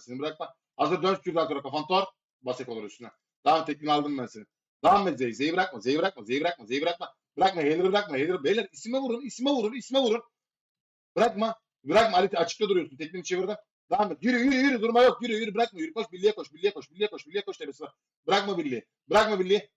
seni bırakma. Hazır dön şuradan sonra kafan tor. Basek olur üstüne. Tamam tekniğini aldım ben seni. Devam et Z'yi. Z'yi bırakma. Z'yi bırakma. Z'yi bırakma. Z'yi bırakma. Bırakma. Healer'ı bırakma. Healer'ı. Beyler isime vurun. isime vurun. isime vurun. Bırakma. Bırakma Ali açıkta duruyorsun. Tekniğini çevirdim. Devam et. Yürü yürü yürü. Durma yok. Yürü yürü. Bırakma. Yürü koş. Birliğe koş. Birliğe koş. Birliğe koş. Birliğe koş tepesi var. Bırakma birliği. Bırakma birliği.